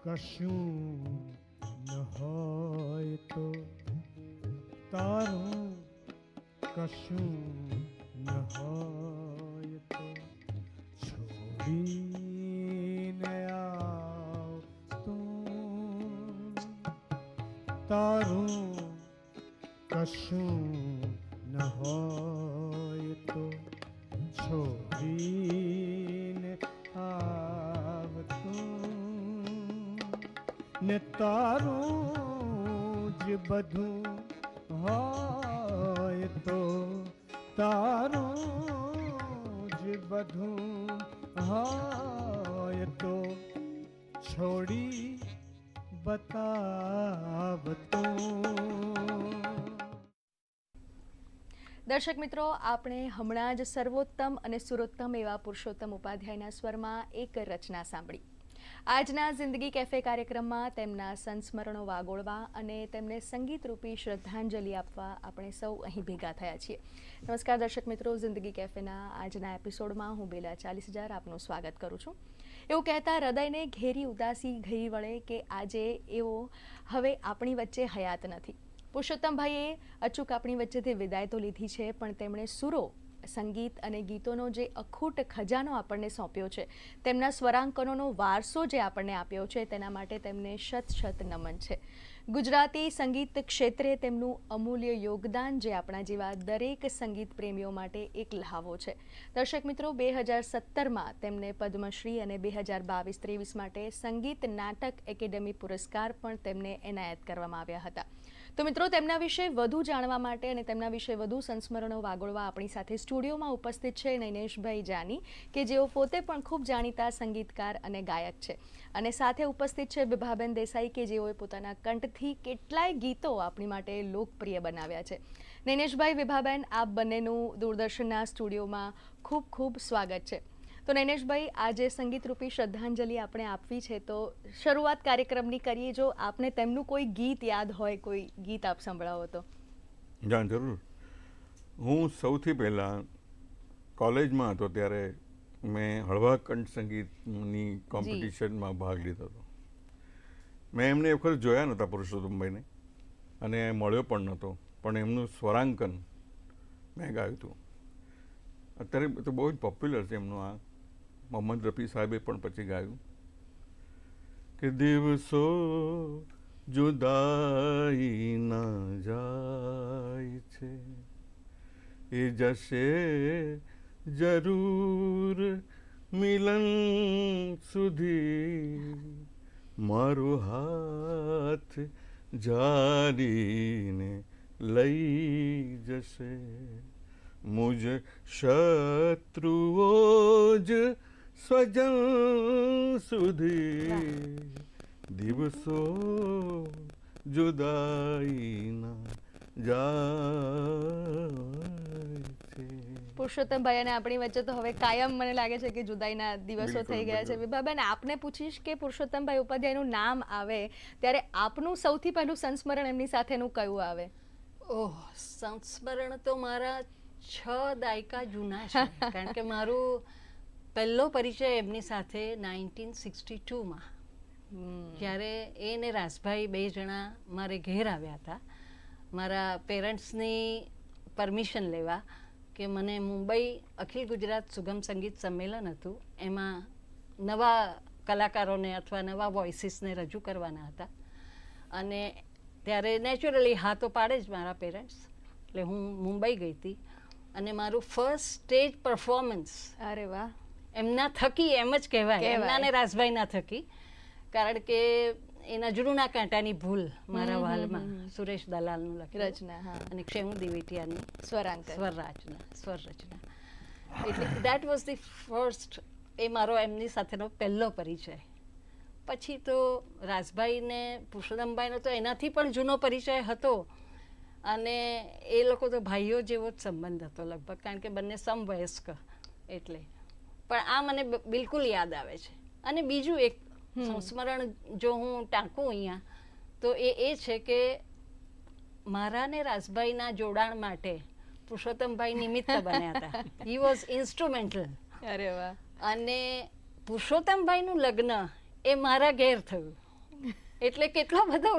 કશું ન હોય તો તારું કશું ન હોય. દર્શક મિત્રો, આપણે હમણાં જ સર્વોત્તમ અને સુરોત્તમ એવા પુરુષોત્તમ ઉપાધ્યાયના સ્વરમાં એક રચના સાંભળી. આજના જિંદગી કેફે કાર્યક્રમમાં તેમના સંસ્મરણો વાગોળવા અને તેમને સંગીતરૂપી શ્રદ્ધાંજલિ આપવા આપણે સૌ અહીં ભેગા થયા છીએ. નમસ્કાર દર્શક મિત્રો, જિંદગી કેફેના આજના એપિસોડમાં હું બેલા ચાલીસ હજાર આપનું સ્વાગત કરું છું. એવું કહેતા હૃદયને ઘેરી ઉદાસી ઘેરી વળે કે આજે એવો હવે આપણી વચ્ચે હયાત નથી. પુરુષોત્તમભાઈએ અચૂક આપણી વચ્ચેથી વિદાય તો લીધી છે, પણ તેમણે સુરો, સંગીત અને ગીતોનો જે અખૂટ ખજાનો આપણને સોંપ્યો છે, તેમના સ્વરાંકનોનો વારસો જે આપણને આપ્યો છે, તેના માટે તેમને શત શત નમન છે. ગુજરાતી સંગીત ક્ષેત્રે તેમનું અમૂલ્ય યોગદાન જે આપણા જેવા દરેક સંગીત પ્રેમીઓ માટે એક લહાવો છે. દર્શક મિત્રો, બે હજાર સત્તરમાં તેમને પદ્મશ્રી અને બે હજાર બાવીસ ત્રેવીસ માટે સંગીત નાટક એકેડેમી પુરસ્કાર પણ તેમને એનાયત કરવામાં આવ્યા હતા. તો મિત્રો, તેમના વિશે વધુ જાણવા માટે અને તેમના વિશે વધુ સંસ્મરણો વાગોળવા આપણી સાથે સ્ટુડિયોમાં ઉપસ્થિત છે નૈનેશભાઈ જાની, કે જેઓ પોતે પણ ખૂબ જાણીતા સંગીતકાર અને ગાયક છે. અને સાથે ઉપસ્થિત છે વિભાબેન દેસાઈ, કે જેઓએ પોતાના કંઠથી કેટલાય ગીતો આપણી માટે લોકપ્રિય બનાવ્યા છે. નૈનેશભાઈ, વિભાબેન, આપ બંનેનું દૂરદર્શનના સ્ટુડિયોમાં ખૂબ ખૂબ સ્વાગત છે. તો નૈનેશભાઈ આજે સંગીતરૂપી શ્રદ્ધાંજલિ આપણે આપવી છે તો શરૂઆત કાર્યક્રમની કરીએ. જો આપને તેમનું કોઈ ગીત યાદ હોય કોઈ ગીત આપ સંભળાવો તો. જા જરૂર. હું સૌથી પહેલાં કોલેજમાં હતો ત્યારે મેં હળવા કંઠ સંગીતની કોમ્પિટિશનમાં ભાગ લીધો હતો. મેં એમને એ વખત જોયા નહોતા પુરુષોત્તમભાઈને. અને મળ્યો પણ નહોતો. પણ એમનું સ્વરાંકન મેં ગાયું હતું. અત્યારે તો બહુ જ પોપ્યુલર છે એમનું આ મોહમ્મદ રફી સાહેબે પણ પછી ગાયું કે દિવસો જુદાઈ ના જાય છે. એ જશે જરૂર મિલન સુધી. મારો હાથ જારીને લઈ જશે. મુજ શત્રુઓ જ સ્વજન સુધી દિવસો જુદાઈના જાય છે. પુરુષોત્તમભાઈ અને આપણી વચ્ચે તો હવે કાયમ મને લાગે છે કે જુદાઈના દિવસો થઈ ગયા છે. વિભાબેન આપને પૂછીશ કે પુરુષોત્તમભાઈ ઉપાધ્યાયનું નામ આવે ત્યારે આપનું સૌથી પહેલું સંસ્મરણ એમની સાથેનું કયું આવે? ઓહ સંસ્મરણ તો મારા છ દાયકા જૂના છે કારણ કે મારું પહેલો પરિચય એમની સાથે નાઇન્ટીન સિક્સટી ટુમાં. જ્યારે એ ને રાસભાઈ બે જણા મારે ઘેર આવ્યા હતા. મારા પેરેન્ટ્સની પરમિશન લેવા કે મને મુંબઈ અખિલ ગુજરાત સુગમ સંગીત સંમેલન હતું. એમાં નવા કલાકારોને અથવા નવા વોઇસીસને રજૂ કરવાના હતા. અને ત્યારે નેચરલી હા તો પાડે જ મારા પેરેન્ટ્સ. એટલે હું મુંબઈ ગઈ હતી. અને મારું ફર્સ્ટ સ્ટેજ પરફોર્મન્સ અરે વાહ. એમના થકી એમ જ કહેવાય. એમના ને રાસભાઈના થકી. કારણ કે એના જુડુના કાંટાની ભૂલ મારા વાલમાં. સુરેશ દલાલનું લખ્યું રચના હા. અને ક્ષેમુ દિવેટિયાની. સ્વરાંકન સ્વર રચના સ્વર રચના એટલે દેટ વોઝ ધી ફર્સ્ટ એ મારો એમની સાથેનો પહેલો પરિચય. પછી તો રાજભાઈને પુરુષોત્તમભાઈનો તો એનાથી પણ જૂનો પરિચય હતો. અને એ લોકો તો ભાઈઓ જેવો જ સંબંધ હતો લગભગ. કારણ કે બંને સમવયસ્ક. એટલે પણ આ મને બિલકુલ યાદ આવે છે. અને બીજું એક સંસ્મરણ જો હું ટાંકું અહીંયા તો એ એ છે કે મારા ને રાસભાઈના જોડાણ માટે પુરુષોત્તમભાઈ નિમિત્ત બન્યા હતા. હી વોઝ ઇન્સ્ટ્રુમેન્ટલ અરે વાહ. અને પુરુષોત્તમભાઈનું લગ્ન એ મારા ઘેર થયું. એટલે કેટલો બધો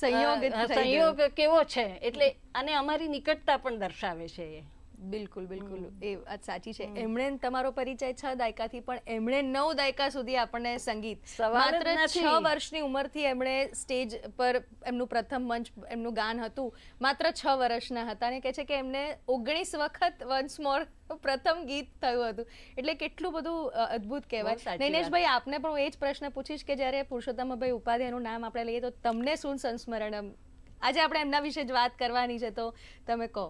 સંયોગ સંયોગ કેવો છે? એટલે અને અમારી નિકટતા પણ દર્શાવે છે એ. બિલકુલ બિલકુલ. એ વાત સાચી છે. એમણે તમારો પરિચય છ દાયકાથી પણ એમણે નવ દાયકા સુધી આપણને સંગીત. માત્ર છ. વર્ષની ઉંમરથી એમણે સ્ટેજ પર એમનું પ્રથમ મંચ એમનું ગાન હતું. માત્ર છ વર્ષના હતા અને કહે છે કે એમને ઓગણીસ વખત વન્સ મોર પ્રથમ ગીત થયું હતું. એટલે કેટલું બધું અદ્ભુત કહેવાય. નૈનેશભાઈ આપને પણ હું એ જ પ્રશ્ન પૂછીશ કે જ્યારે પુરુષોત્તમભાઈ ઉપાધ્યાયનું નામ આપણે લઈએ તો તમને શું સંસ્મરણ? આજે આપણે એમના વિશે જ વાત કરવાની છે તો તમે કહો.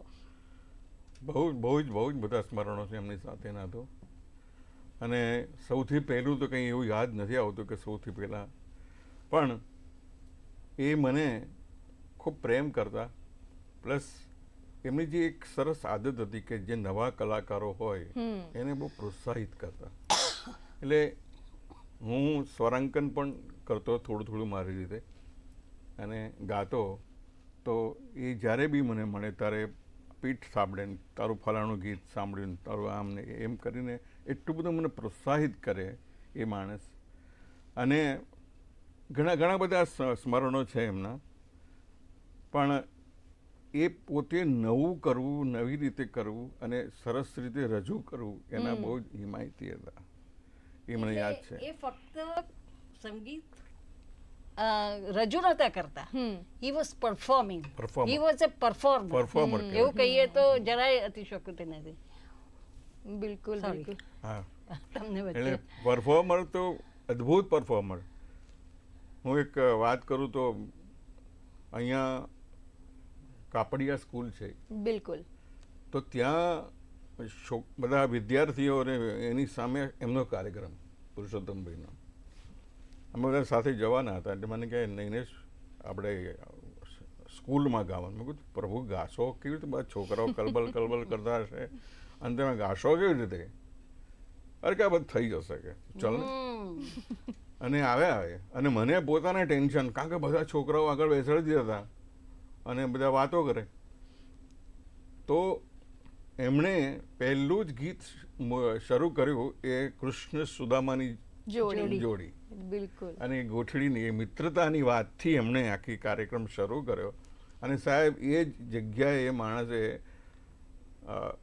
બહુ જ બહુ જ બહુ જ બધા સ્મરણો છે એમની સાથેના તો. અને સૌથી પહેલું તો કંઈ એવું યાદ નથી આવતું કે સૌથી પહેલાં. પણ એ મને ખૂબ પ્રેમ કરતા. પ્લસ એમની જે એક સરસ આદત હતી કે જે નવા કલાકારો હોય એને બહુ પ્રોત્સાહિત કરતા. એટલે હું સ્વરાંકન પણ કરતો થોડું થોડું મારી રીતે. અને ગાતો તો એ જ્યારે બી મને મળે ત્યારે પીઠ સાંભળે તારું ફલાણું ગીત સાંભળ્યું ને તારું આમ ને એમ કરીને એટલું બધું મને પ્રોત્સાહિત કરે એ માણસ. અને ઘણા ઘણા બધા સ્મરણો છે એમના. પણ એ પોતે નવું કરવું નવી રીતે કરવું અને સરસ રીતે રજૂ કરવું એના બહુ જ હિમાયતી હતા. એ મને યાદ છે. એ ફક્ત સંગીત રજૂ નતા કરતા he was performing he was a performer Performer. એવું કહીએ તો જરાય અતિશયોક્તિ નથી બિલકુલ બિલકુલ હા તમને એટલે પરફોર્મર તો અદ્ભુત પરફોર્મર હું એક વાત કરું તો અહીંયા કાપડિયા સ્કૂલ છે બિલકુલ તો ત્યાં બધા વિદ્યાર્થીઓ અને એની સામે એમનો કાર્યક્રમ પુરુષોત્તમભાઈનો અમે બધા સાથે જવાના હતા એટલે મને કહે નૈનેશ આપણે સ્કૂલમાં ગાવાનું. મેં કીધું પ્રભુ ગાશો કેવી રીતે બધા છોકરાઓ કલબલ કલબલ કરતા હશે? અને તમે ગાશો કેવી રીતે? અરે કે બધું થઈ જશે કે. ચાલ અને આવ્યા આવે. અને મને પોતાને ટેન્શન કારણ કે બધા છોકરાઓ આગળ બેસાડી દીધા હતા અને બધા વાતો કરે. તો એમણે પહેલું જ ગીત શરૂ કર્યું એ કૃષ્ણ સુદામાની જોડી. બિલકુલ. અને ગોઠડીની એ મિત્રતાની વાતથી એમણે આખી કાર્યક્રમ શરૂ કર્યો. અને સાહેબ એ જ જગ્યાએ એ માણસે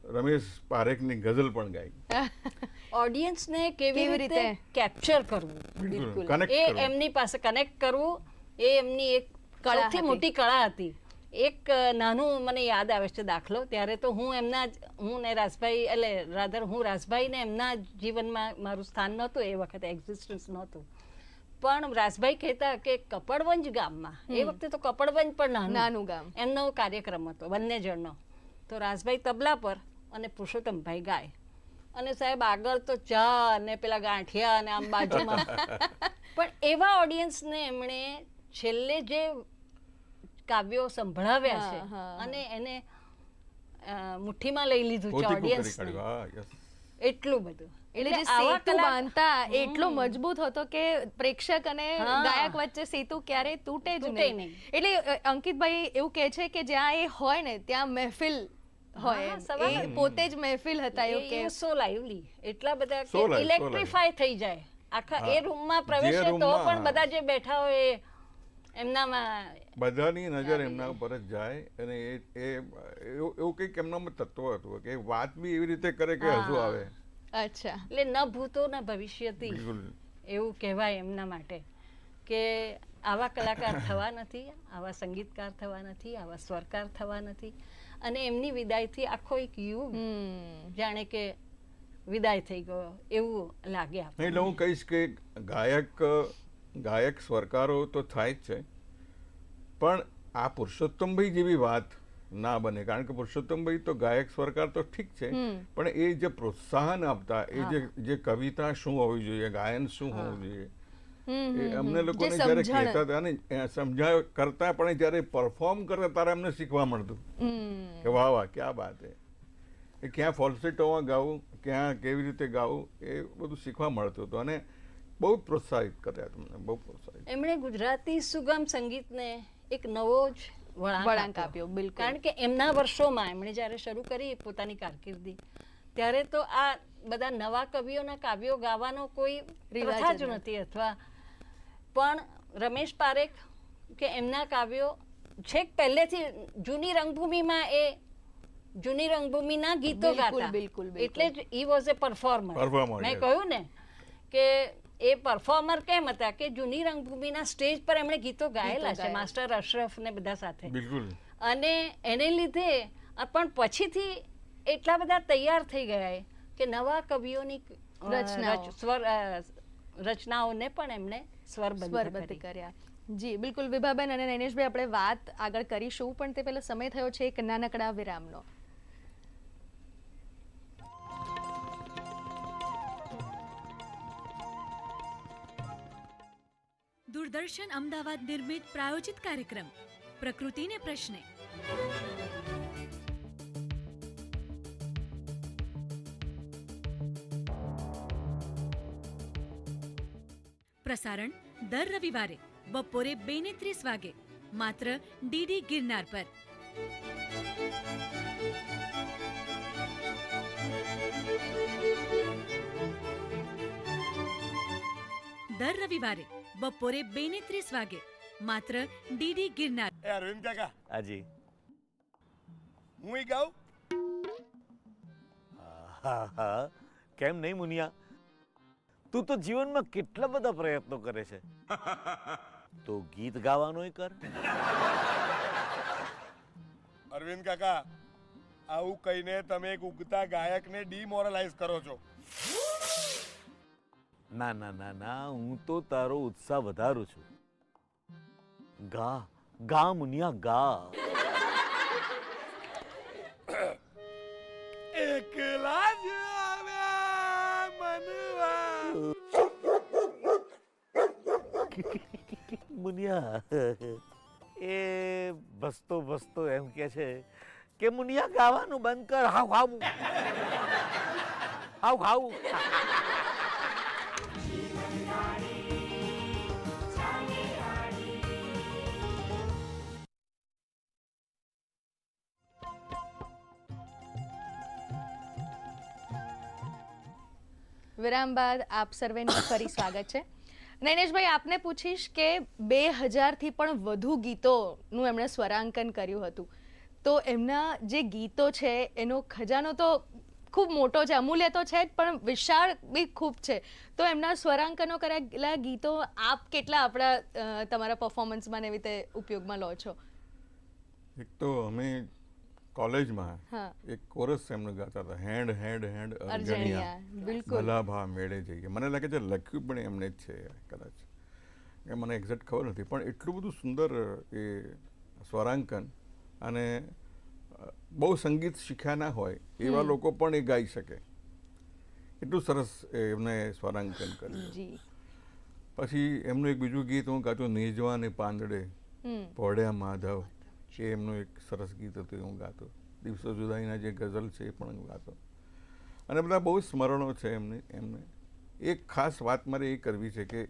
રમેશ પારેખની ગઝલ પણ ગાઈ. ઓડિયન્સને કેવી કેવી રીતે? કેપ્ચર કરવું? બિલકુલ. કનેક્ટ એ કરવું. એમની પાસે કનેક્ટ કરવું એ એમની એક કળા સૌથી મોટી કળા હતી. એક નાનું મને યાદ આવે છે દાખલો ત્યારે તો હું એમના હું ને રાસભાઈ એટલે રાધર હું રાસભાઈ ને એમના જીવનમાં મારું સ્થાન નહોતું એ વખતે એક્ઝિસ્ટન્સ નહોતું. પણ રાસભાઈ કહેતા કે કપડવંજ ગામમાં એ વખતે તો કપડવંજ પણ નાનું નાનું ગામ. એમનો કાર્યક્રમ હતો બંને જણનો. તો રાસભાઈ તબલા પર અને પુરુષોત્તમભાઈ ગાય. અને સાહેબ આગળ તો ચા અને પેલા ગાંઠિયા અને આમ બાજુમાં. પણ એવા ઓડિયન્સને એમણે છેલ્લે જે કાવ્યો સંભળાવ્યા છે. અને એને મુઠ્ઠીમાં લઈ લીધું છે ઓડિયન્સ એટલું બધું. એટલે જે સેતુ બાંધતા એટલો મજબૂત હતો કે પ્રેક્ષક અને ગાયક વચ્ચે સેતુ ક્યારેય તૂટે જ નહીં. એટલે અંકિતભાઈ એવું કહે છે કે જ્યાં એ હોય ને ત્યાં મહેફિલ હોય એ પોતે જ મહેફિલ હતા એવું કે સો લાઈવલી. એટલા બધા ઇલેક્ટ્રિફાય થઈ જાય. આખા એ. રૂમમાં પ્રવેશે તો પણ બધા જે બેઠા હોય એ એમનામાં બધાની નજર એમના ઉપર જ જાય અને એ એવું કંઈક એમનામાં તત્વ હતું કે વાત બી એવી રીતે કરે કે હજુ આવે. અચ્છા. એટલે ન ભૂતો ન ભવિષ્યથી એવું કહેવાય એમના માટે કે આવા કલાકાર થવા નથી આવા સંગીતકાર થવા નથી આવા સ્વરકાર થવા નથી. અને એમની વિદાયથી આખો એક યુગ જાણે કે વિદાય થઈ ગયો એવું લાગે. એટલે હું કહીશ કે ગાયક ગાયક સ્વરકારો તો થાય જ છે. પણ આ પુરુષોત્તમભાઈ જેવી વાત ના બને. કારણ કે પુરુષોત્તમભાઈ તો ગાયક સ્વરકાર તો ઠીક છે પણ એ જે પ્રોત્સાહન આપતા એ જે જે કવિતા શું હોવી જોઈએ ગાયન શું હોવું જોઈએ અમને લોકોને જ્યારે કહેતા હતા અને એ સમજાવ કરતા પણ જ્યારે પરફોર્મ કરતા ત્યારે અમને શીખવા મળતું. કે વાહ વાહ ક્યાં બાત હે. એ ક્યાં ફોલ્સેટોમાં ગાવું ક્યાં કેવી રીતે ગાવું એ બધું શીખવા મળતું હતું અને બહુ પ્રોત્સાહિત કર્યા તમને બહુ પ્રોત્સાહિત. એમણે ગુજરાતી સુગમ સંગીતને એક નવો જ વળાંક આપ્યો, બિલકુલ. કારણ કે એમના વર્ષોમાં એમણે જ્યારે શરૂ કરી પોતાની કારકિર્દી ત્યારે તો આ બધા નવા કવિઓના કાવ્યો ગાવાનો કોઈ રિવાજ પ્રથા જ નથી. અથવા પણ રમેશ પારેખ કે એમના કાવ્યો છેક પહેલેથી જૂની રંગભૂમિમાં એ જૂની રંગભૂમિના ગીતો ગાતા બિલકુલ, બિલકુલ. એટલે જ ઈ વોઝ એ પરફોર્મર મેં કહ્યું ને કે એ પરફોર્મર કેમ હતા કે જૂની રંગભૂમિના સ્ટેજ પર એમણે ગીતો ગાયેલા છે માસ્ટર અશરફ ને બધા સાથે. બિલકુલ. અને એને લીધે પણ પછીથી એટલા બધા તૈયાર થઈ ગયા કે નવા કવિઓની સ્વર રચનાઓને પણ એમણે સ્વરબદ્ધ કર્યા. જી બિલકુલ વિભાબેન અને નૈનેશભાઈ આપણે વાત આગળ કરીશું પણ તે પહેલાં સમય થયો છે એક નાનકડા વિરામનો. દૂરદર્શન અમદાવાદ નિર્મિત પ્રાયોજિત કાર્યક્રમ પ્રકૃતિને પ્રશ્ને પ્રસારણ દર રવિવારે બપોરે બે ને ત્રીસ વાગે માત્ર ડીડી ગિરનાર પર દર રવિવારે બપોરે બે ને ત્રીસ વાગે. માત્ર ડીડી ગિરનાર. એ અરવિંદ કાકા. હાજી. હું એ ગાઉં? હા હા. કેમ નહીં મુનિયા? તું તો જીવનમાં કેટલા બધા પ્રયત્નો કરે છે. તો ગીત ગાવાનો કર. અરવિંદ કાકા આવું કહીને તમે એક ઉગતા ગાયકને ડીમોરલાઇઝ કરો છો. ના ના ના ના હું તો તારો ઉત્સાહ વધારું છું. ગા ગા મુનિયા ગા. એકલા જ મુનિયા. એ બસતો બસતો એમ કે છે કે મુનિયા ગાવાનું બંધ કર. હાવ હાવ. હાવ હાવ. વિરામ બાદ આપ સર્વેનું ફરી સ્વાગત છે. નૈનેશભાઈ આપને પૂછીશ કે બે હજારથી પણ વધુ ગીતોનું એમણે સ્વરાંકન કર્યું હતું. તો એમના જે ગીતો છે એનો ખજાનો તો ખૂબ મોટો છે અમૂલ્ય તો છે જ પણ વિશાળ બી ખૂબ છે. તો એમના સ્વરાંકનો કરેલા ગીતો આપ કેટલા આપણા તમારા પરફોર્મન્સમાં એવી રીતે ઉપયોગમાં લો છો? એક તો અમે કોલેજમાં માં એક કોરસ એમને ગાતા હતા હેન્ડ હેન્ડ હેન્ડ અર્જણિયા. બિલકુલ. ભલા મેળે જઈએ. મને લાગે છે લખ્યું પણ એમને જ છે કદાચ. એ મને એક્ઝેક્ટ ખબર નથી પણ એટલું બધું સુંદર એ સ્વરાંકન અને બહુ સંગીત શીખ્યા ના હોય એવા લોકો પણ એ ગાઈ શકે. એટલું સરસ એમને સ્વરાંકન કર્યું. પછી એમનું એક બીજું ગીત હું ગાતો નેજવાને પાંદડે હમ. પોઢ્યા માધવ. એ એમનું એક સરસ ગીત હતું એ હું ગાતો. દિવસો જુદાઈના જે ગઝલ છે એ પણ હું ગાતો. અને બધા બહુ સ્મરણો છે એમને એમને. એક ખાસ વાત મારે એ કરવી છે કે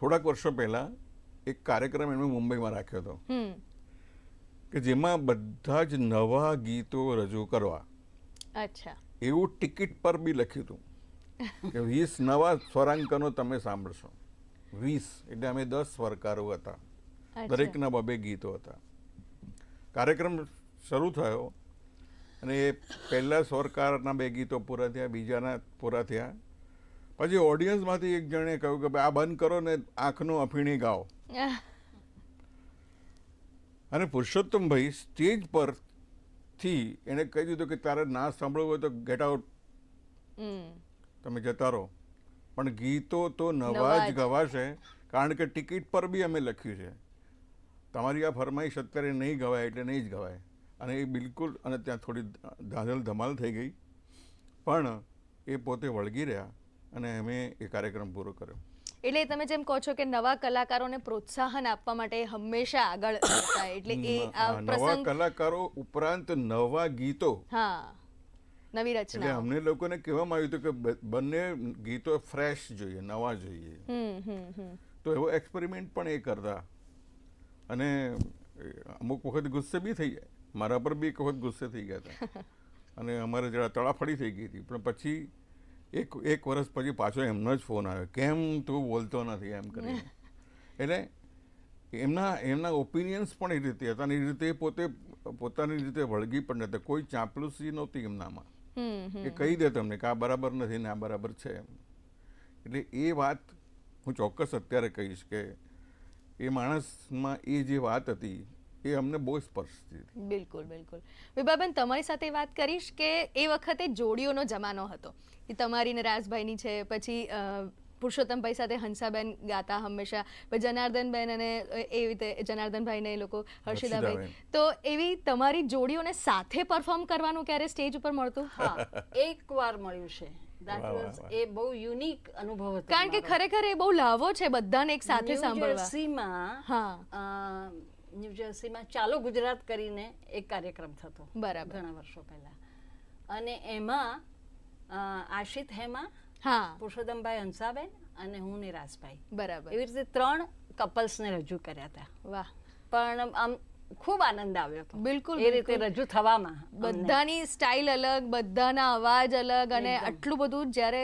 થોડાક વર્ષો પહેલાં એક કાર્યક્રમ એમણે મુંબઈમાં રાખ્યો હતો. કે જેમાં બધા જ નવા ગીતો રજૂ કરવા. અચ્છા. એવું ટિકિટ પર બી લખ્યું હતું કે વીસ નવા સ્વરાંકનો તમે સાંભળશો. વીસ એટલે અમે દસ સ્વરકારો હતા. દરેકના બબે ગીતો હતા. કાર્યક્રમ શરૂ થયો અને એ પહેલાં સ્વરકારના બે ગીતો પૂરા થયા બીજાના પૂરા થયા. પછી ઓડિયન્સમાંથી એક જણે કહ્યું કે ભાઈ આ બંધ કરો ને આંખનું અફીણી ગાઓ. અને પુરુષોત્તમભાઈ સ્ટેજ પરથી એણે કહી દીધું કે તારે ના સાંભળવું હોય તો ગેટ આઉટ તમે જતા રહો. પણ ગીતો તો નવા જ. ગવાશે કારણ કે ટિકિટ પર બી અમે લખ્યું છે. તમારી આ ફરમાઈશ અત્યારે નહીં ગવાય એટલે નહીં જ ગવાય. અને એ બિલકુલ અને ત્યાં થોડી ધાંધલ ધમાલ થઈ ગઈ. પણ એ પોતે વળગી રહ્યા અને અમે એ કાર્યક્રમ પૂરો કર્યો. એટલે તમે જેમ કહો છો કે નવા કલાકારોને પ્રોત્સાહન આપવા માટે હંમેશા આગળ એટલે એ આ નવા કલાકારો ઉપરાંત નવા ગીતો. હા નવી એટલે રચના અમને લોકોને કહેવામાં આવ્યું હતું કે બંને ગીતો ફ્રેશ જોઈએ નવા જોઈએ. તો એવો એક્સપેરિમેન્ટ પણ એ કરતા. અને અમુક વખત ગુસ્સે બી થઈ જાય. મારા પર બી એક વખત ગુસ્સે થઈ ગયા હતા. અને અમારે જરા તળાફડી થઈ ગઈ હતી. પણ પછી એક એક વર્ષ પછી પાછો એમનો જ ફોન આવ્યો. કેમ તું બોલતો નથી? એમ કરીને. એટલે એમના એમના ઓપિનિયન્સ પણ એ રીતે હતા અને એ રીતે પોતે પોતાની રીતે વળગી પણ નથી કોઈ ચાંપલુસી નહોતી એમનામાં. એ કહી દે તમને કે આ બરાબર નથી ને આ બરાબર છે એમ. એટલે એ વાત હું ચોક્કસ અત્યારે કહીશ કે એ માણસમાં એ જે વાત હતી એ અમને બહુ સ્પર્શતી હતી. બિલકુલ બિલકુલ. વિભાબેન તમારી સાથે વાત કરીશ કે એ વખતે જોડીઓનો જમાનો હતો. કે તમારી ને રાજભાઈની છે પછી પુરુષોત્તમભાઈ સાથે હંસાબેન ગાતા હંમેશા પછી જનાર્દનબેન અને એવી રીતે જનાર્દનભાઈ ને એ લોકો હર્ષિદાભાઈ તો એવી તમારી જોડીઓને સાથે પરફોર્મ કરવાનું ક્યારે સ્ટેજ ઉપર મળતું? હા એક વાર મળ્યું છે. That બહુ યુનિક અનુભવ હતો કારણ કે ખરેખર એ બહુ લાવો છે બધાને એક સાથે ન્યૂ સાંભળવા. જર્સીમાં હા. ન્યૂ જર્સીમાં ચાલો ગુજરાત કરીને એક કાર્યક્રમ થતો બરાબર. ઘણા વર્ષો પહેલા. અને એમાં આશિત હેમા હા. પુરુષોત્તમભાઈ હંસાબેન અને હું ને રાજભાઈ બરાબર. એવી રીતે ત્રણ કપલ્સને રજૂ કર્યા હતા. વાહ. પણ આમ ખૂબ આનંદ આવ્યો હતો. બિલકુલ, એ રીતે રજૂ થવામાં બધાની સ્ટાઇલ અલગ બધાના અવાજ અલગ અને આટલું બધું જ્યારે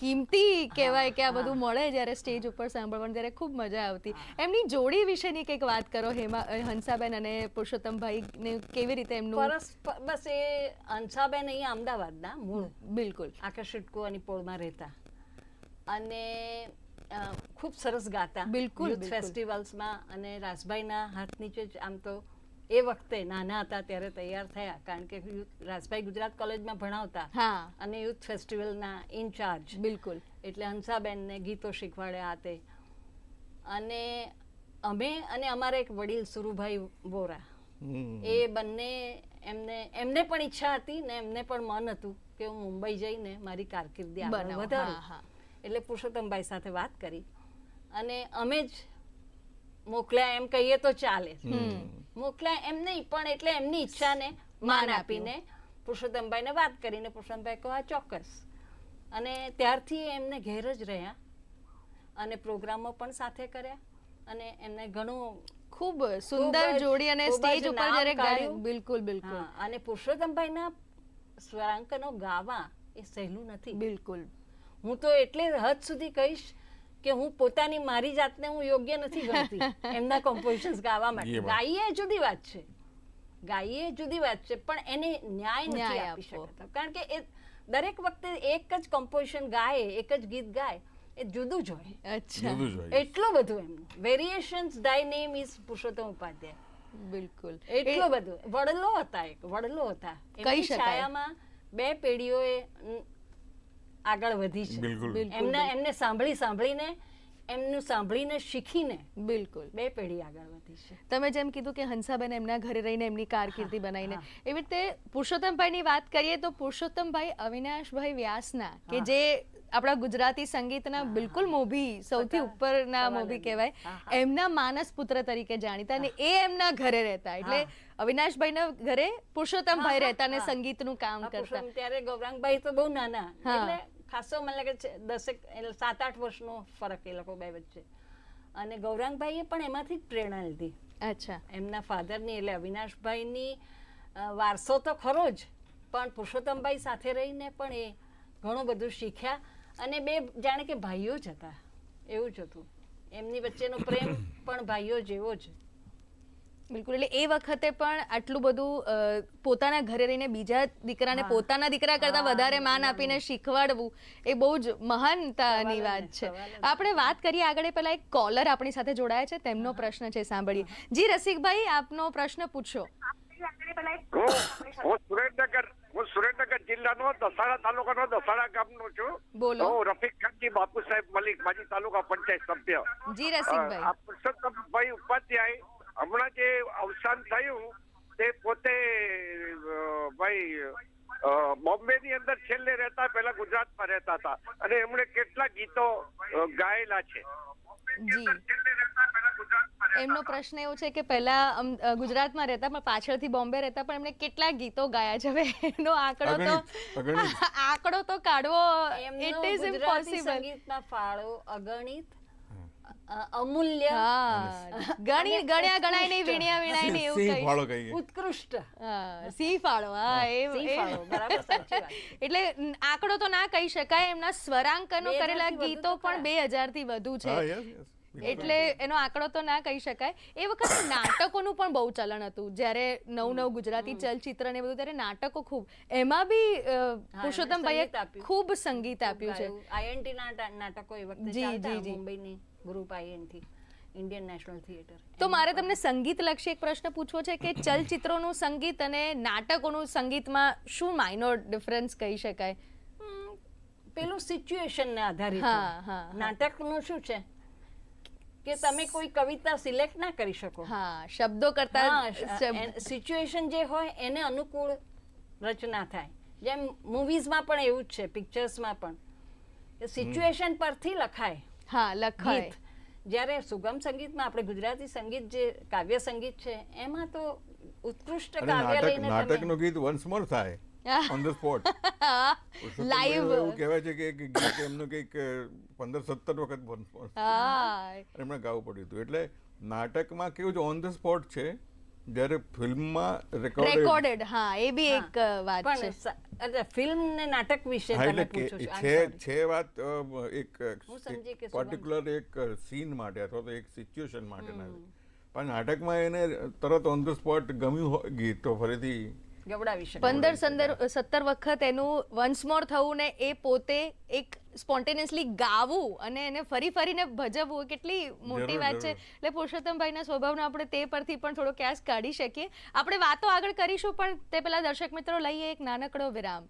કિંમતી કહેવાય કે આ બધું મળે જ્યારે સ્ટેજ ઉપર સાંભળવાનું ત્યારે ખૂબ મજા આવતી. એમની જોડી વિશેની કંઈક વાત કરો હેમા હંસાબેન અને પુરુષોત્તમભાઈ ને કેવી રીતે એમનું બસ એ હંસાબેન અહીંયા અમદાવાદના મૂળ. બિલકુલ. આકર્ષિત અને પોળમાં રહેતા. અને ખૂબ સરસ ગાતા બિલકુલ, યુથ ફેસ્ટિવલ્સમાં અને રાજભાઈના હાથ નીચે જ આમ તો એ વખતે નાના હતા ત્યારે તૈયાર થયા કારણ કે રાજભાઈ ગુજરાત કોલેજમાં ભણાવતા અને યુથ ફેસ્ટિવલના ઇન્ચાર્જ. બિલકુલ. એટલે હંસાબેનને ગીતો શીખવાડ્યા તે અને અમે અને અમારે એક વડીલ સુરુભાઈ વોરા. એ બંને એમને એમને પણ ઈચ્છા હતી ને એમને પણ મન હતું કે હું મુંબઈ જઈને મારી કારકિર્દી આગળ વધારું. એટલે પુરુષોત્તમભાઈ સાથે વાત કરી. અને અમે જ મોકલ્યા એમ કહીએ તો ચાલે. મોકલ્યા એમ નહીં પણ એટલે એમની ઈચ્છાને માન આપીને પુરુષોત્તમભાઈને વાત કરીને પુરુષોત્તમભાઈ કહો આ ચોક્કસ. અને ત્યારથી એમને ઘેર જ રહ્યા. અને પ્રોગ્રામો પણ સાથે કર્યા. અને એમને ઘણું ખૂબ સુંદર જોડી અને સ્ટેજ ઉપર જ્યારે ગાયું બિલકુલ બિલકુલ. અને પુરુષોત્તમભાઈના સ્વરાંકનો ગાવા એ સહેલું નથી. બિલકુલ. હું તો એટલે હદ સુધી કહીશ કે હું પોતાની મારી જાતને હું યોગ્ય નથી ગણતી. એમના કોમ્પોઝિશન્સ ગાવા માટે. ગાઈએ જુદી વાત છે. ગાઈએ જુદી વાત છે પણ એને ન્યાય નથી આપી શકતા. કારણ કે એ દરેક વખતે એક જ કોમ્પોઝિશન ગાય એક જ ગીત ગાય એ જુદું જ હોય. અચ્છા. એટલું બધું એમનું variations thy name is Purushottam Upadhyay. બિલકુલ. એટલો બધું. વડલો હતા એક વડલો હતા. કહી છાયામાં બે પેઢીઓએ આગળ વધી છે. એમને એમને સાંભળી સાંભળીને એમનું સાંભળીને શીખીને બિલકુલ. બે પેઢી આગળ વધી છે. તમે જેમ કીધું કે હંસાબેન એમના ઘરે રહીને એમની કારકિર્દી બનાવીને. એવી રીતે પુરુષોત્તમભાઈની વાત કરીએ તો પુરુષોત્તમભાઈ અવિનાશભાઈ વ્યાસના કે જે આપણા ગુજરાતી સંગીતના બિલકુલ મોભી સૌથી ઉપરના મોભી કહેવાય. એમના માનસ પુત્ર તરીકે જાણીતા અને એ એમના ઘરે રહેતા. એટલે અવિનાશભાઈના ઘરે પુરુષોત્તમભાઈ રહેતા અને સંગીતનું કામ કરતા. ત્યારે ગૌરાંગભાઈ તો બહુ નાના. ખાસો મને લાગે છે દસેક એટલે સાત આઠ વર્ષનો ફરક એ લોકો બે વચ્ચે. અને ગૌરાંગભાઈએ પણ એમાંથી જ પ્રેરણા લીધી. અચ્છા. એમના ફાધરની એટલે અવિનાશભાઈની વારસો તો ખરો જ પણ પુરુષોત્તમભાઈ સાથે રહીને પણ એ ઘણું બધું શીખ્યા. અને બે જાણે કે ભાઈઓ જ હતા. એવું જ હતું. એમની વચ્ચેનો પ્રેમ પણ ભાઈઓ જેવો જ. બિલકુલ. એટલે એ વખતે પણ આટલું બધું પોતાના ઘરે રહીને બીજા દીકરાને પોતાના દીકરા કરતા વધારે માન આપીને શીખવાડવું એ બહુ જ મહાનતાની વાત છે. આપણે વાત કરીએ આગળ પેલા પહેલા એક કોલર આપણી સાથે જોડાયા છે. તેમનો પ્રશ્ન છે સાંભળીએ. જી રસિકભાઈ આપનો પ્રશ્ન પૂછો. હું હું સુરેન્દ્રનગર હું સુરેન્દ્રનગર જિલ્લાનો દસાડા તાલુકાનો દસાડા ગામનો છું. બોલો. હું રફીક ખાનજી બાપુ સાહેબ મલિક માજી તાલુકા પંચાયત સભ્ય. જી રસિકભાઈ. આ પુરુષોત્તમભાઈ ઉપાધ્યાય હમણાં જે અવસાન થયું તે પોતે ભાઈ બોમ્બે ની અંદર છેલ્લે રહેતા પહેલા ગુજરાતમાં રહેતા હતા. અને એમણે કેટલા ગીતો ગાયેલા છે. જી. છેલ્લે રહેતા પહેલા ગુજરાતમાં રહેતા એમનો પ્રશ્ન એવો છે કે પહેલા ગુજરાતમાં રહેતા પણ પાછળથી બોમ્બે રહેતા પણ એમણે કેટલા ગીતો ગાયા છે? હવે એનો આંકડો તો. આંકડો તો કાઢવો એમનો ઇટ ઇઝ ઇમ્પોસિબલ સંગીતના ફાળો અગણિત અમૂલ્ય. ગણી ગણ્યા ગણાય નહીં વીણ્યા વીણાય નહીં એવું સિંહ ફાળો કહીએ. ઉત્કૃષ્ટ. સી ફાળો હા એ એ- ફાળો, બરાબર, સાચી વાત. એટલે આંકડો તો ના કહી શકાય એમના સ્વરાંકનો કરેલા ગીતો પણ ખરા. બે હજારથી વધુ છે. એટલે એનો આંકડો તો ના કહી શકાય. એ વખતે નાટકોનું પણ બહુ ચલણ હતું. જ્યારે નવું નવું ગુજરાતી ચલચિત્ર ને બધું ત્યારે નાટકો ખૂબ એમાં બી પુરુષોત્તમ પુરુષોત્તમભાઈએ ખૂબ સંગીત આપ્યું છે. આઈએનટી ના નાટકો એ વખતે ચાલતા. મુંબઈની. ગ્રુપ આઈએનથી ઇન્ડિયન નેશનલ થિયેટર. તો મારે તમને સંગીત લક્ષી એક પ્રશ્ન પૂછવો છે કે ચલચિત્રોનું સંગીત અને નાટકોનું સંગીતમાં શું માઇનોર ડિફરન્સ કહી શકાય? પેલું સિચ્યુએશનને આધારિત. નાટકનું શું છે? કે તમે કોઈ કવિતા સિલેક્ટ ના કરી શકો. હા શબ્દો કરતા સિચ્યુએશન જે હોય એને અનુકૂળ રચના થાય. જેમ મૂવીઝમાં પણ એવું જ છે પિક્ચર્સમાં પણ. સિચ્યુએશન પરથી લખાય. હા લખાય. જ્યારે સુગમ સંગીતમાં આપણે ગુજરાતી સંગીત જે કાવ્ય સંગીત છે એમાં તો ઉત્કૃષ્ટ કાવ્ય નાટક લઈને નાટકનું ગીત વન્સ મોર થાય. ઓન ધ સ્પોટ લાઈવ એવું કહેવાય છે કે એક ગીત એમનું કંઈક પંદર સત્તર વખત વન્સ મોર હા. એમણે ગાવું પડ્યું હતું. એટલે નાટકમાં કેવું છે ઓન ધ સ્પોટ છે જ્યારે ફિલ્મમાં રેકોર્ડેડ હા એ બી એક વાત છે. પણ એટલે ફિલ્મ ને નાટક વિશે તમે એટલે કે પૂછો છો. છે છે વાત એક. પર્ટિક્યુલર એક સીન માટે અથવા તો એક સિચ્યુએશન માટેના. પણ નાટકમાં એને તરત ઓન ધ સ્પોટ ગમ્યું હોય ગીત તો ફરીથી ગવડાવી શકે. પંદર સંદર સત્તર વખત એનું વન્સ મોર થવું ને એ પોતે એક સ્પોન્ટેનિયસલી ગાવું અને એને ફરી ફરીને ભજવવું કેટલી મોટી વાત છે. એટલે પુરુષોત્તમભાઈના સ્વભાવનો આપણે તે પરથી પણ થોડો ક્યાસ કાઢી શકીએ. આપણે વાતો આગળ કરીશું પણ તે પહેલાં દર્શક મિત્રો લઈએ એક નાનકડો વિરામ.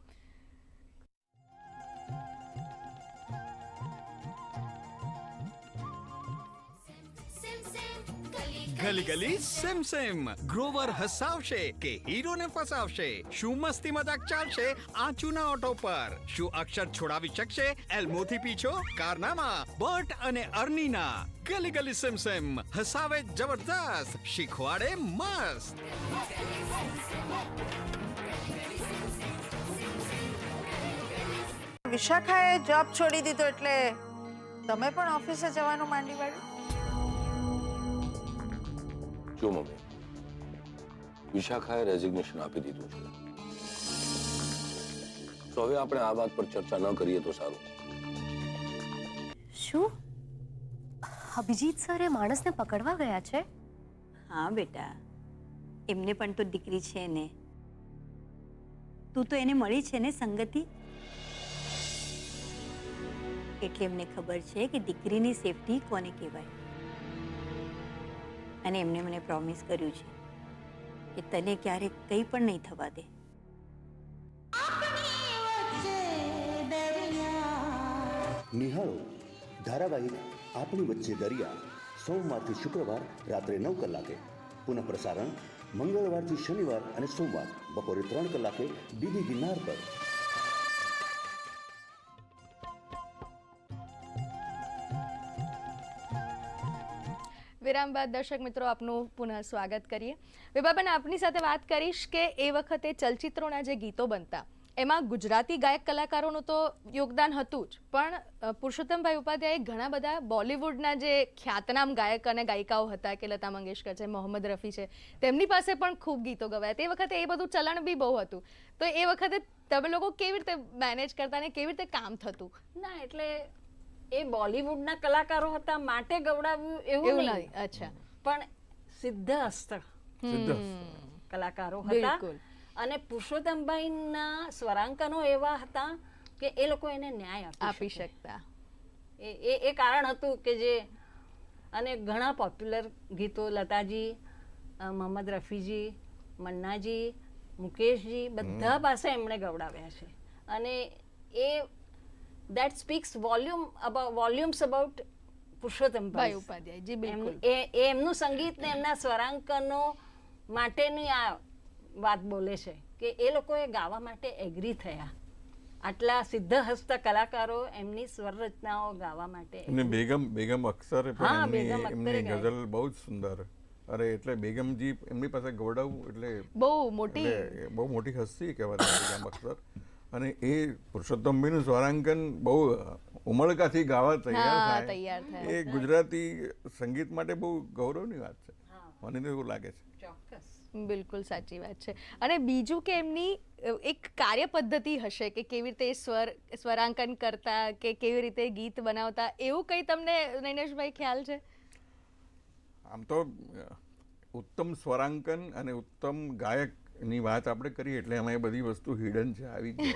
ગલી ગલી સેમ સેમ ગ્રોવર હસાવશે કે હીરોને ફસાવશે? શું મસ્તી મજાક ચાલશે આંચુના ઓટો પર? શું અક્ષર છોડાવી શકશે એલ્મોથી પીછો? કારનામા બર્ટ અને અર્નીના. ગલી ગલી સેમ સેમ હસાવે જબરદસ્ત. શીખવાડે મસ્ત. વિશાખાએ જોબ છોડી દીધો એટલે તમે પણ ઓફિસે જવાનું માંડી વાળ્યું? જો મમ્મી વિશાખાએ રેઝિગ્નેશન આપી દીધું છે. તો હવે આપણે આ વાત પર ચર્ચા ન કરીએ તો સારું. શું? અભિજીત સર એ માણસને પકડવા ગયા છે? હા બેટા. એમને પણ તો દીકરી છે ને. તું તો એને મળી છે ને સંગતિ? એટલે એમને ખબર છે કે દીકરીની સેફટી કોને કહેવાય? અને એમને મને પ્રોમિસ કર્યું છે કે તને ક્યારેક કંઈ પણ નહીં થવા દે. નિહાળો, ધારાવાહિક આપણી વચ્ચે દરિયા, સોમવારથી શુક્રવાર રાત્રે નવ કલાકે. પુનઃ પ્રસારણ મંગળવારથી શનિવાર અને સોમવાર બપોરે ત્રણ કલાકે ડીડી ગિરનાર પર. વિરામ બાદ દર્શક મિત્રો, આપનું પુનઃ સ્વાગત કરીએ. વિભાબેન, આપની સાથે વાત કરીશ કે એ વખતે ચલચિત્રોના જે ગીતો બનતા, એમાં ગુજરાતી ગાયક કલાકારોનું તો યોગદાન હતું જ, પણ પુરુષોત્તમભાઈ ઉપાધ્યાય ઘણા બધા બોલિવૂડના જે ખ્યાતનામ ગાયક અને ગાયિકાઓ હતા કે લતા મંગેશકર છે, મોહમ્મદ રફી છે, તેમની પાસે પણ ખૂબ ગીતો ગવાયા. તે વખતે એ બધું ચલણ બી બહુ હતું. તો એ વખતે તમે લોકો કેવી રીતે મેનેજ કરતા ને કેવી રીતે કામ થતું? ના, એટલે એ બોલિવૂડના કલાકારો હતા માટે ગવડાવ્યું એવું નહીં. અચ્છા. પણ સિદ્ધ હસ્ત કલાકારો હતા. અને પુરુષોત્તમભાઈના સ્વરાંકનો એવા હતા કે એ લોકો એને ન્યાય આપી શકતા. એ એ એ કારણ હતું કે જે અને ઘણા પોપ્યુલર ગીતો લતાજી મોહમ્મદ રફીજી મન્નાજી મુકેશજી બધા પાસે એમણે ગવડાવ્યા છે. અને એ that speaks volume about volumes about Purushottambhai bhai Upadhyay ji બિલકુલ. એ એમનું સંગીત ને એમના સ્વરાંકનો માટેની આ વાત બોલે છે કે એ લોકોએ ગાવા માટે એગ્રી થયા. આટલા સિદ્ધહસ્ત કલાકારો એમની સ્વર રચનાઓ ગાવા માટે અને બેગમ બેગમ અક્ષર હા, પણ બેગમ એમની એમની. ગઝલ બહુ જ સુંદર. અરે એટલે બેગમજી એમની પાસે ગવડાવવું એટલે બહુ મોટી. બહુ મોટી હસ્તી કહેવાય બેગમ અખ્તર અને એ પુરુષોત્તમભાઈનું સ્વરાંકન બહુ ઉમળકાથી ગાવા તૈયાર તૈયાર થાય. થાય. એ ગુજરાતી સંગીત માટે બહુ ગૌરવની વાત છે. મને તો એવું લાગે છે. ચોક્કસ. બિલકુલ સાચી વાત છે. અને બીજું કે એમની એક કાર્ય પદ્ધતિ હશે કે કેવી રીતે સ્વર સ્વરાંકન કરતા કે કેવી રીતે ગીત બનાવતા એવું કંઈ તમને નૈનેશભાઈ ખ્યાલ છે? આમ તો ઉત્તમ સ્વરાંકન અને ઉત્તમ ગાયકની વાત આપણે કરીએ એટલે એમાં એ બધી વસ્તુ હિડન છે આવી જાય.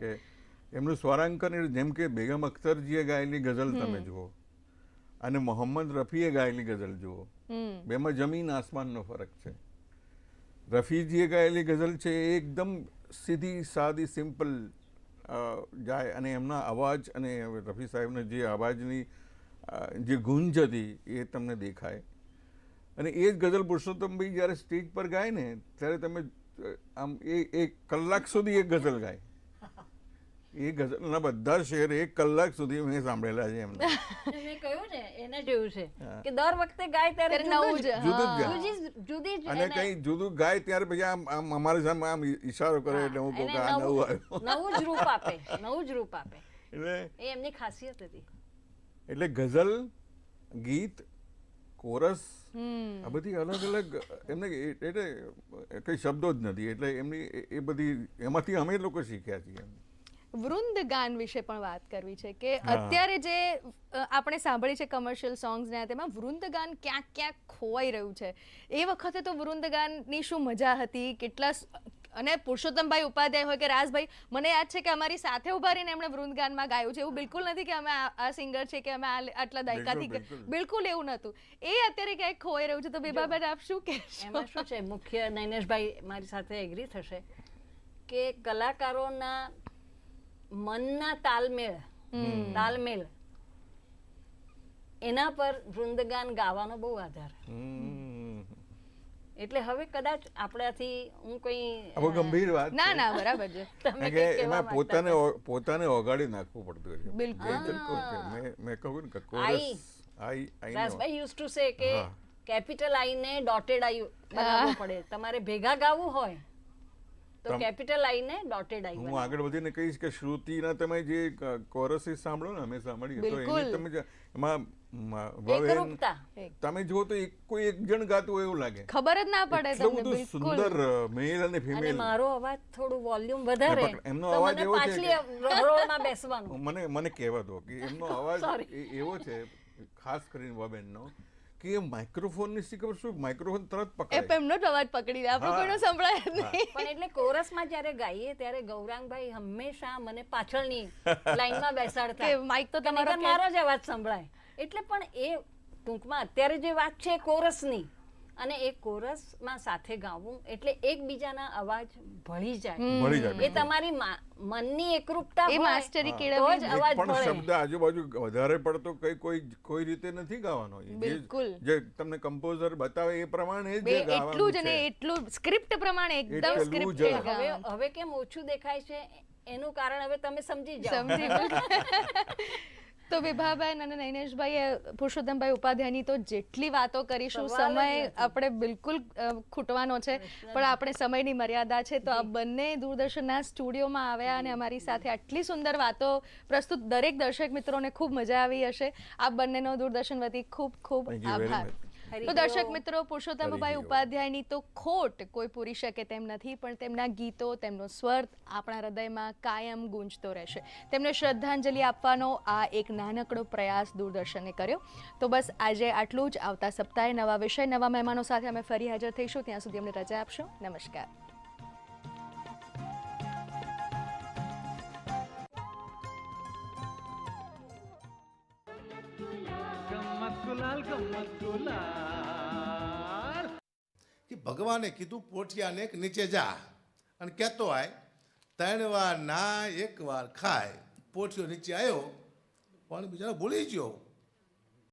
કે એમનું સ્વરાંકન જેમ કે બેગમ અખ્તરજીએ ગાયેલી ગઝલ તમે જુઓ અને મોહમ્મદ રફીએ ગાયેલી ગઝલ જુઓ બેમાં જમીન આસમાનનો ફરક છે. રફીજીએ ગાયેલી ગઝલ છે એ એકદમ સીધી સાદી સિમ્પલ જાય અને એમના અવાજ અને રફી સાહેબના જે અવાજની જે ગુંજ હતી એ તમને દેખાય. અને એ જ ગઝલ પુરુષોત્તમભાઈ જ્યારે સ્ટેજ પર ગાય ને ત્યારે તમે આમ એ એક કલાક સુધી એક ગઝલ ગાય. એ ગઝલના બધા શેર એક કલાક સુધી મેં સાંભળેલા છે એમને. મેં કહ્યું ને એના જેવું છે કે દર વખતે ગાય ત્યારે નવું જ, જુદું જુદી જ- જુદી જ અને કઈ જુદું ગાય ત્યારે પછી આમ આમ અમારી સામે આમ ઈશારો કરે એટલે હું કહું કે આ નવું નવું આવ્યું. નવું જ રૂપ આપે નવું જ રૂપ આપે. એટલે એ એમની ખાસિયત હતી. એટલે ગઝલ ગીત કોરસ આ બધી અલગ અલગ એમને એટલે કઈ શબ્દો જ નથી. એટલે એમની એ- બધી એમાંથી અમે લોકો શીખ્યા છીએ વૃંદ ગાન વિશે પણ વાત કરવી છે કે અત્યારે જે આપણે સાંભળી છે કમર્શિયલ સોંગ્સ ને તેમાં વૃંદ ગાન ક્યાંક ક્યાંક ખોવાઈ રહ્યું છે. એ વખતે તો વૃંદ ગાનની શું મજા હતી? કેટલા અને પુરુષોત્તમભાઈ ઉપાધ્યાય હોય કે રાજભાઈ મને યાદ છે કે અમારી સાથે ઊભા રહીને એમણે વૃંદગાનમાં ગાયું છે. એવું બિલકુલ નથી કે અમે આ- સિંગર છે કે અમે આટલા દાયકાથી બિલકુલ, એવું નહોતું. એ અત્યારે ક્યાંક ખોવાઈ રહ્યું છે. તો બેબાબેન આપ શું કહેશો? એમાં શું છે? મુખ્ય નૈનેશભાઈ મારી સાથે એગ્રી થશે કે કલાકારોના મનના તાલમેળ તાલમેલ એના પર વૃંદગાન ગાવાનો બહુ આધાર. હમ. એટલે હવે કદાચ આપણાથી હું કઈ ગંભીર વાત ના ના બરાબર છે. તમે કે એમાં પોતાને પોતાને ઓગાડી નાખવું પડતું હોય છે. બિલકુલ. મેં મેં કહ્યું ને કે chorus I. I Rajbhai use to say કે કેપિટલ આઈ ને ડોટેડ આઈ બનાવવું પડે. તમારે ભેગા ગાવું હોય તો કેપિટલ આઈ ને ડોટેડ આઈ હું આગળ વધીને કહીશ કે શ્રુતિના તમે જે કોરસીસ સાંભળો ને અમે સાંભળીએ. તો એને તમે એમાં. તમે જુઓ તો એક કોઈ એક જણ ગાતું હોય એવું લાગે. ખબર જ ના પડે તમને બિલકુલ. સુંદર મેલ અને અને મારો અવાજ થોડું વોલ્યુમ વધારે એમનો અવાજ મને એવો છે પાછલી રોડમાં બેસવાનું. મને મને કહેવા દો કે એમનો અવાજ એવો છે ખાસ કરીને વબેનનો કે માઇક્રોફોન શી ખબર શું માઇક્રોફોન તરત એ એમ એમનો જ અવાજ પકડી દે આપણો. કોઈનો સંભળાય જ નહીં. પણ એટલે કોરસમાં જ્યારે ગાઈએ ત્યારે ગૌરાંગભાઈ હંમેશા મને પાછળની લાઈનમાં બેસાડતા. કે mic તો તમારો મારો જ અવાજ સંભળાય. એટલે પણ એ ટૂંકમાં અત્યારે જે વાત છે કોરસની અને એ કોરસમાં સાથે ગાવું એટલે એકબીજાના અવાજ ભળી જાય. એ તમારી મનની એકરૂપતા એ માસ્ટરી કેળવવી જ અવાજ પણ શબ્દ આજુબાજુ વધારે પડતો કઈ કોઈ કોઈ રીતે નથી ગાવાનો. બિલકુલ. જે તમને કમ્પોઝર બતાવે એ પ્રમાણે જ ગાવાનું એટલું જ ને એટલું સ્ક્રિપ્ટ પ્રમાણે એકદમ સ્ક્રિપ્ટ હવે હવે કેમ ઓછું દેખાય છે? એનું કારણ હવે તમે સમજી જાઓ. તો વિભાબેન અને નૈનેશભાઈ પુરુષોત્તમભાઈ ઉપાધ્યાયની તો જેટલી વાતો કરીશું સમય આપણે બિલકુલ ખૂટવાનો છે પણ આપણે સમયની મર્યાદા છે તો આ બંને દૂરદર્શનના સ્ટુડિયોમાં આવ્યા અને અમારી સાથે આટલી સુંદર વાતો પ્રસ્તુત દરેક દર્શક મિત્રોને ખૂબ મજા આવી હશે. આ બંનેનો દૂરદર્શન વતી ખૂબ ખૂબ આભાર. તો દર્શક મિત્રો પુરુષોત્તમભાઈ ઉપાધ્યાયની તો ખોટ કોઈ પૂરી શકે તેમ નથી પણ તેમના ગીતો તેમનો સ્વર આપણા હૃદયમાં કાયમ ગુંજતો રહેશે. તેમને શ્રદ્ધાંજલિ આપવાનો આ એક નાનકડો પ્રયાસ દૂરદર્શને કર્યો. તો બસ આજે આટલું જ. આવતા સપ્તાહે નવા વિષય નવા મહેમાનો સાથે અમે ફરી હાજર થઈશું. ત્યાં સુધી અમને રજા આપશો. નમસ્કાર. કે ભગવાને કીધું, પોઠિયાને નીચે જા અને કહેતો આય, ત્રણ વાર ના એક વાર ખાય. પોઠિયો નીચે આવ્યો પણ બિચારો ભૂલી ગયો.